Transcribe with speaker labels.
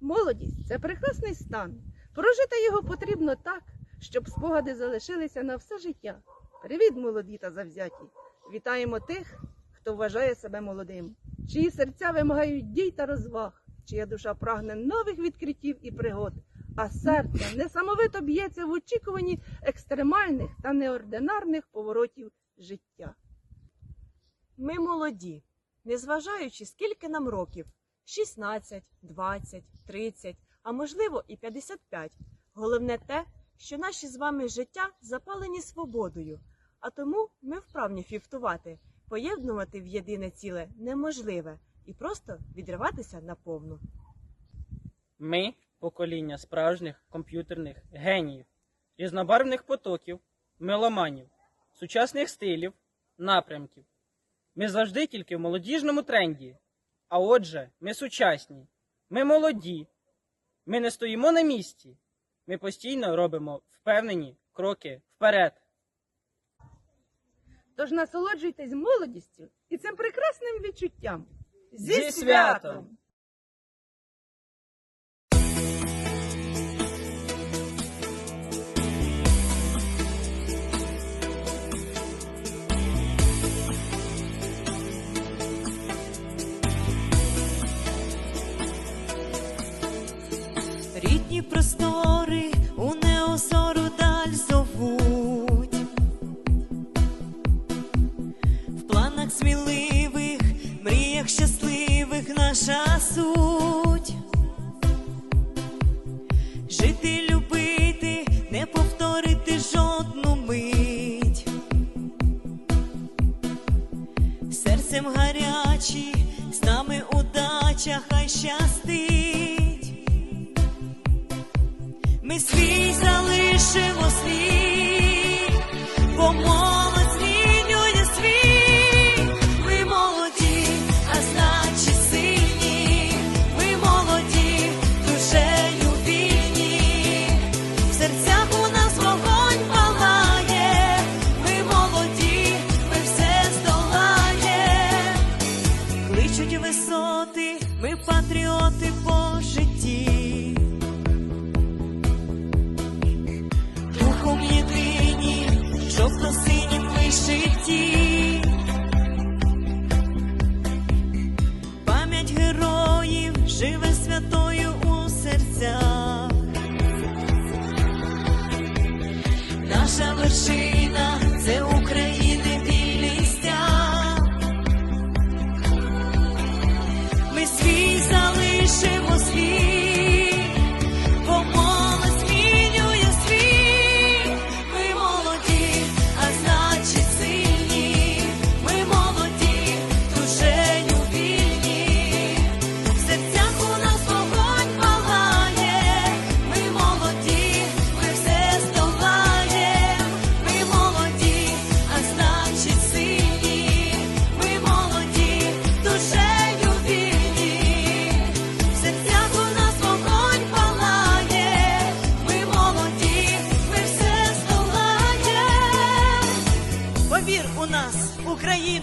Speaker 1: Молодість це прекрасний стан. Прожити його потрібно так, щоб спогади залишилися на все життя. Привіт, молоді та завзяті! Вітаємо тих, хто вважає себе молодим, чиї серця вимагають дій та розваг, чия душа прагне нових відкриттів і пригод, а серце несамовито б'ється в очікуванні екстремальних та неординарних поворотів життя.
Speaker 2: Ми молоді, незважаючи скільки нам років 16, 20, 30, а можливо і 55. Головне те, що наші з вами життя запалені свободою, а тому ми вправні фіфтувати, поєднувати в єдине ціле неможливе і просто відриватися наповну.
Speaker 3: Ми покоління справжніх комп'ютерних геніїв, різнобарвних потоків, меломанів, сучасних стилів, напрямків. Ми завжди тільки в молодіжному тренді. А отже, ми сучасні, ми молоді, ми не стоїмо на місці. Ми постійно робимо впевнені кроки вперед.
Speaker 1: Тож насолоджуйтесь молодістю і цим прекрасним відчуттям.
Speaker 3: Зі святом!
Speaker 4: Рідні простори у неозору даль зовуть. В планах сміливих, мріях щасливих наша суть. Жити, любити, не повторити жодну мить. Серцем гарячі, з нами удача хай щастить. Свій залишимо свій, Наша вершина